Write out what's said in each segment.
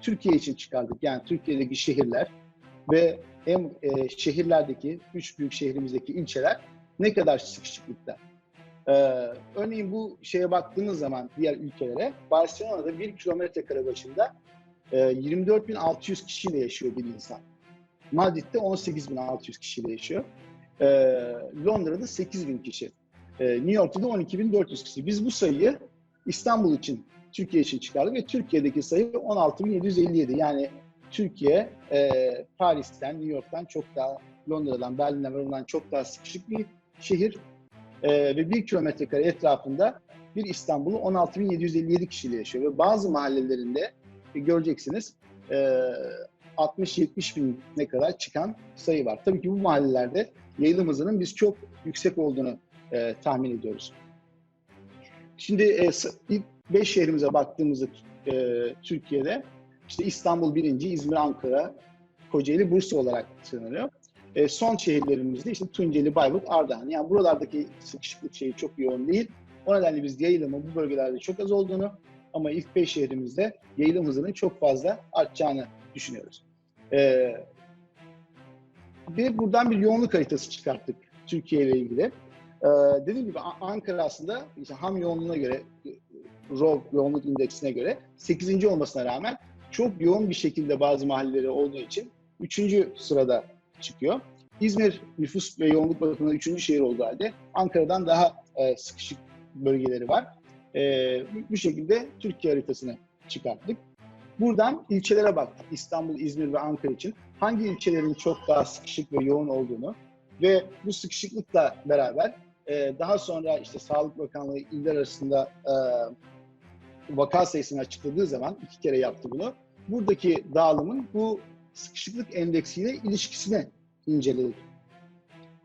Türkiye için çıkardık. Yani Türkiye'deki şehirler ve hem e, şehirlerdeki, üç büyük şehrimizdeki ilçeler ne kadar sıkışıklıkta. Ee, örneğin bu şeye baktığınız zaman diğer ülkelere Barcelona'da 1 kilometre kare başında e, 24.600 kişiyle yaşıyor bir insan. Madrid'de 18.600 kişiyle yaşıyor. Ee, Londra'da 8.000 kişi. Ee, New York'ta da 12.400 kişi. Biz bu sayıyı İstanbul için, Türkiye için çıkardık ve Türkiye'deki sayı 16.757. Yani Türkiye e, Paris'ten, New York'tan çok daha, Londra'dan, Berlin'den, Roma'dan çok daha sıkışık bir şehir. E, ve bir kilometre kare etrafında bir İstanbul'u 16.757 kişiyle yaşıyor. Ve bazı mahallelerinde e, göreceksiniz e, 60-70 bin ne kadar çıkan sayı var. Tabii ki bu mahallelerde yayılım hızının biz çok yüksek olduğunu e, tahmin ediyoruz. Şimdi e, ilk 5 şehrimize baktığımızda e, Türkiye'de işte İstanbul birinci, İzmir, Ankara, Kocaeli, Bursa olarak sınırlıyor. E, son şehirlerimizde işte Tunceli, Bayburt, Ardahan. Yani buralardaki sıkışıklık şeyi çok yoğun değil. O nedenle biz yayılımın bu bölgelerde çok az olduğunu ama ilk 5 şehrimizde yayılım hızının çok fazla artacağını düşünüyoruz. E, ve buradan bir yoğunluk haritası çıkarttık Türkiye ile ilgili. Ee, dediğim gibi Ankara aslında işte ham yoğunluğuna göre, ROV yoğunluk indeksine göre 8. olmasına rağmen çok yoğun bir şekilde bazı mahalleleri olduğu için 3. sırada çıkıyor. İzmir nüfus ve yoğunluk bakımından 3. şehir olduğu halde Ankara'dan daha e, sıkışık bölgeleri var. E, bu şekilde Türkiye haritasını çıkarttık. Buradan ilçelere baktık. İstanbul, İzmir ve Ankara için hangi ilçelerin çok daha sıkışık ve yoğun olduğunu ve bu sıkışıklıkla beraber e, daha sonra işte Sağlık Bakanlığı iller arasında e, vaka sayısını açıkladığı zaman iki kere yaptı bunu. Buradaki dağılımın bu sıkışıklık endeksiyle ilişkisini inceledik.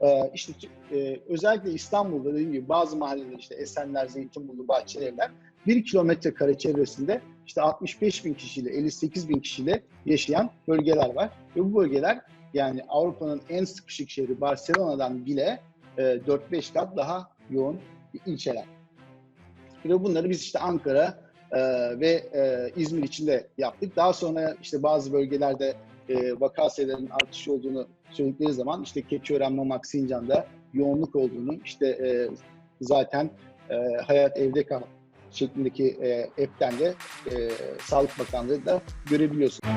E, işte e, özellikle İstanbul'da dediğim gibi bazı mahalleler işte Esenler, Zeytinburnu, Bahçelievler bir kilometre kare çevresinde işte 65 bin kişiyle 58 bin kişiyle yaşayan bölgeler var. Ve bu bölgeler yani Avrupa'nın en sıkışık şehri Barcelona'dan bile e, 4-5 kat daha yoğun ilçeler. Ve bunları biz işte Ankara e, ve e, İzmir için de yaptık. Daha sonra işte bazı bölgelerde e, vaka sayılarının artışı olduğunu söyledikleri zaman işte Keçiören, Mamak, Sincan'da yoğunluk olduğunu işte e, zaten e, Hayat Evde Kal şeklindeki e, app'ten de e, Sağlık Bakanlığı da görebiliyorsunuz.